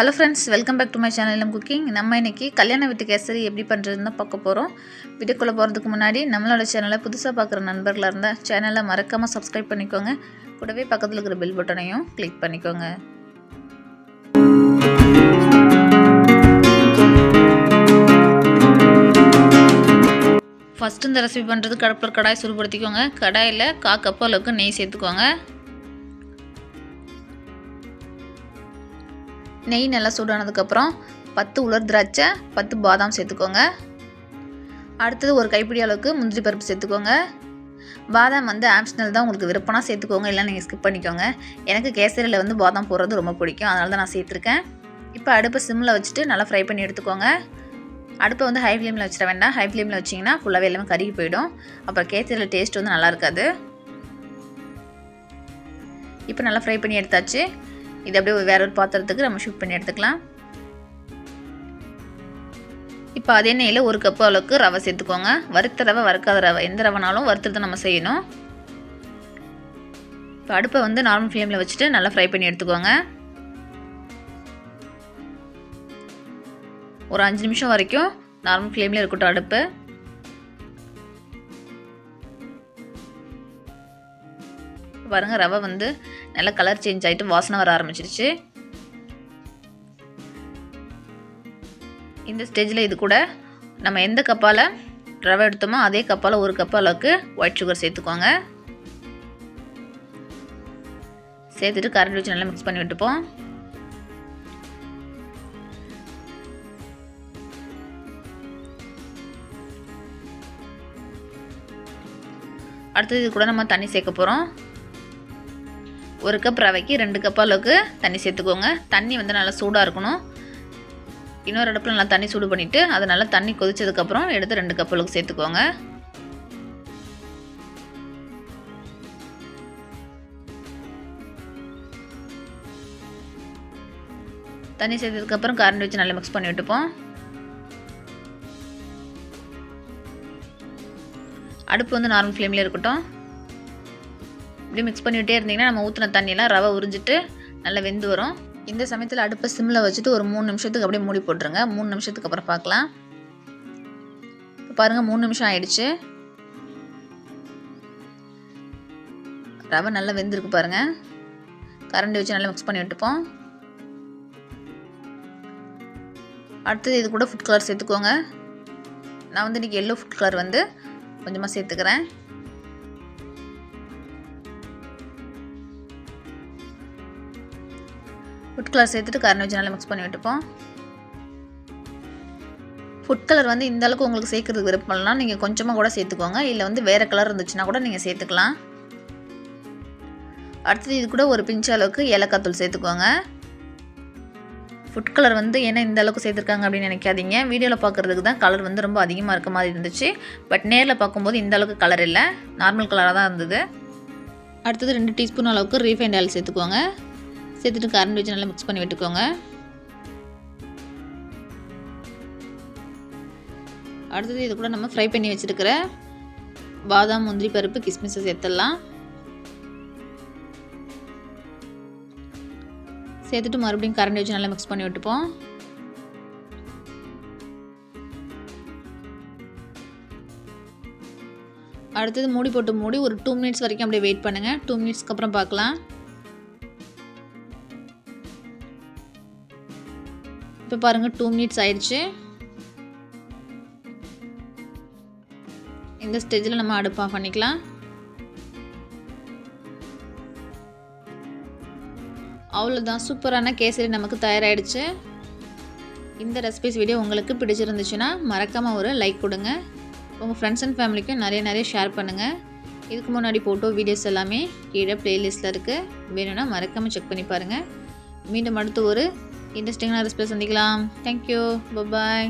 Hello friends welcome back to my channel cooking நம்ம இன்னைக்கு கல்யாண வீட்டு கேசரி எப்படி பண்ணுறதுன்னு பார்க்க போகிறோம் வீட்டுக்குள்ளே போகிறதுக்கு முன்னாடி நம்மளோட சேனலை புதுசாக பார்க்குற நண்பர்களாக இருந்தால் சேனலை மறக்காமல் சப்ஸ்கிரைப் பண்ணிக்கோங்க. கூடவே பக்கத்தில் இருக்கிற பெல் பட்டனையும் கிளிக் பண்ணிக்கோங்க. ஃபஸ்ட்டு இந்த ரெசிபி பண்ணுறது கடப்பில் கடாய் சுடுபடுத்திக்கோங்க கடாயில் கா கப்பு அளவுக்கு நெய் சேர்த்துக்கோங்க. நெய் நல்லா சூடானதுக்கப்புறம் பத்து உலர் திராட்சை பத்து பாதாம் சேர்த்துக்கோங்க. அடுத்தது ஒரு கைப்பிடி அளவுக்கு முந்திரி பருப்பு சேர்த்துக்கோங்க. பாதாம் வந்து ஆப்ஷனல் தான் உங்களுக்கு விருப்பம்னா சேர்த்துக்கோங்க இல்லை நீங்கள் ஸ்கிப் பண்ணிக்கோங்க. எனக்கு கேசரியில் வந்து பாதாம் போடுறது ரொம்ப பிடிக்கும் அதனால தான் நான் சேர்த்துருக்கேன். இப்போ அடுப்பை சிம்மில் வச்சுட்டு நல்லா ஃப்ரை பண்ணி எடுத்துக்கோங்க. அடுப்பை வந்து ஹை ஃப்ளேமில் வச்சிட வேண்டாம். ஹை ஃப்ளேமில் வச்சிங்கன்னா ஃபுல்லாகவே எல்லாமே கருகி போயிடும். அப்புறம் கேசரியில் டேஸ்ட் வந்து நல்லா இருக்காது. இப்போ நல்லா ஃப்ரை பண்ணி எடுத்தாச்சு. இது அப்படியே வேற ஒரு பாத்திரத்துக்கு நம்ம ஷிஃப்ட் பண்ணி எடுத்துக்கலாம். இப்போ அதே நெய்யில் ஒரு கப்பு அளவுக்கு ரவை சேர்த்துக்கோங்க. வறுத்த ரவை வறுக்காத ரவை. எந்த ரவைனாலும் வறுத்துறது நம்ம செய்யணும். இப்போ அடுப்பை வந்து நார்மல் ஃப்ளேமில் வச்சுட்டு நல்லா ஃப்ரை பண்ணி எடுத்துக்கோங்க. ஒரு அஞ்சு நிமிஷம் வரைக்கும் நார்மல் ஃப்ளேமில் இருக்கட்டும் அடுப்பு. பாருங்கள் ரவை வந்து நல்லா கலர் சேஞ்ச் ஆகிட்டு வாசனை வர ஆரம்பிச்சிருச்சு. இந்த ஸ்டேஜில் இது கூட நம்ம எந்த கப்பால் ரவை எடுத்தோமோ அதே கப்பால் ஒரு கப் அளவுக்கு ஒயிட் சுகர் சேர்த்துக்கோங்க. சேர்த்துட்டு கரண்ட் வச்சு நல்லா மிக்ஸ் பண்ணி விட்டுப்போம். அடுத்தது இது கூட நம்ம தண்ணி சேர்க்க போகிறோம் ஒரு கப் ரவைக்கு ரெண்டு கப் அளவுக்கு தண்ணி சேர்த்துக்கோங்க. தண்ணி வந்து நல்லா சூடாக இருக்கணும். இன்னொரு அடுப்பில் நல்லா தண்ணி சூடு பண்ணிவிட்டு அதை நல்லா தண்ணி கொதிச்சதுக்கப்புறம் எடுத்து ரெண்டு கப் அளவுக்கு சேர்த்துக்கோங்க. தண்ணி சேர்த்ததுக்கப்புறம் கரண்ட் வச்சு நல்லா மிக்ஸ் பண்ணி விட்டுப்போம். அடுப்பு வந்து நார்மல் ஃப்ளேம்லேயே இருக்கட்டும். இப்படி மிக்ஸ் பண்ணிவிட்டே இருந்தீங்கன்னா நம்ம ஊற்றின தண்ணியெல்லாம் ரவை உறிஞ்சிட்டு நல்லா வெந்து வரும். இந்த சமயத்தில் அடுப்பை சிம்மில் வச்சுட்டு ஒரு மூணு நிமிஷத்துக்கு அப்படியே மூடி போட்டுருங்க. மூணு நிமிஷத்துக்கு அப்புறம் பார்க்கலாம். இப்போ பாருங்கள் மூணு நிமிஷம் ஆயிடுச்சு. ரவை நல்லா வெந்திருக்கு பாருங்கள் கரண்டி வச்சு நல்லா மிக்ஸ் பண்ணி விட்டுப்போம். அடுத்தது இது கூட ஃபுட் கலர் சேர்த்துக்கோங்க. நான் வந்து இன்றைக்கி எல்லோ ஃபுட் கலர் வந்து கொஞ்சமாக சேர்த்துக்கிறேன். ஃபுட் கலர் சேர்த்துட்டு கரணை வச்சு நல்லா மிக்ஸ் பண்ணி விட்டுப்போம். ஃபுட் கலர் வந்து இந்த அளவுக்கு உங்களுக்கு சேர்க்கறதுக்கு விருப்பம்னா நீங்கள் கொஞ்சமாக கூட சேர்த்துக்கோங்க. இல்லை வந்து வேறு கலர் இருந்துச்சுன்னா கூட நீங்கள் சேர்த்துக்கலாம். அடுத்தது இது கூட ஒரு பிஞ்ச் அளவுக்கு ஏலக்காய் தூள் சேர்த்துக்கோங்க. ஃபுட் கலர் வந்து ஏன்னா இந்த அளவுக்கு சேர்த்துருக்காங்க அப்படின்னு நினைக்காதீங்க. வீடியோவில் பார்க்குறதுக்கு தான் கலர் வந்து ரொம்ப அதிகமாக இருக்க மாதிரி இருந்துச்சு. பட் நேரில் பார்க்கும்போது இந்த அளவுக்கு கலர் இல்லை. நார்மல் கலராக தான் இருந்தது. அடுத்தது ரெண்டு டீஸ்பூன் அளவுக்கு ரீஃபைண்ட் ஆயில் சேர்த்துக்கோங்க. சேர்த்துட்டு கரண்ட் வச்சு நல்லா மிக்ஸ் பண்ணி விட்டுக்கோங்க. அடுத்தது இது கூட நம்ம ஃப்ரை பண்ணி வச்சுருக்கிற பாதாம் முந்திரி பருப்பு கிஸ்மிஸை சேர்த்துடலாம். சேர்த்துட்டு மறுபடியும் கரண்டி வச்சு நல்லா மிக்ஸ் பண்ணி விட்டுப்போம். அடுத்தது மூடி போட்டு மூடி ஒரு டூ மினிட்ஸ் வரைக்கும் அப்படியே வெயிட் பண்ணுங்கள் டூ மினிட்ஸ்க்கு அப்புறம் பார்க்கலாம். இப்போ பாருங்கள் டூ மினிட்ஸ் ஆயிடுச்சு. இந்த ஸ்டேஜில் நம்ம அடுப்பு ஆஃப் பண்ணிக்கலாம். அவ்வளோதான் சூப்பரான கேசரி நமக்கு தயாராகிடுச்சு இந்த ரெசிபிஸ் வீடியோ உங்களுக்கு பிடிச்சிருந்துச்சுன்னா மறக்காமல் ஒரு லைக் கொடுங்க. உங்கள் ஃப்ரெண்ட்ஸ் அண்ட் ஃபேமிலிக்கும் நிறைய நிறைய ஷேர் பண்ணுங்கள் இதுக்கு முன்னாடி ஃபோட்டோ வீடியோஸ் எல்லாமே கீழே ப்ளேலிஸ்ட்டில் இருக்குது வேணும்னா மறக்காமல் செக் பண்ணி பாருங்கள் மீண்டும் அடுத்து ஒரு இன்ட்ரெஸ்டிங்கான ரெசிபி சந்திக்கலாம் தேங்க்யூ பபாய்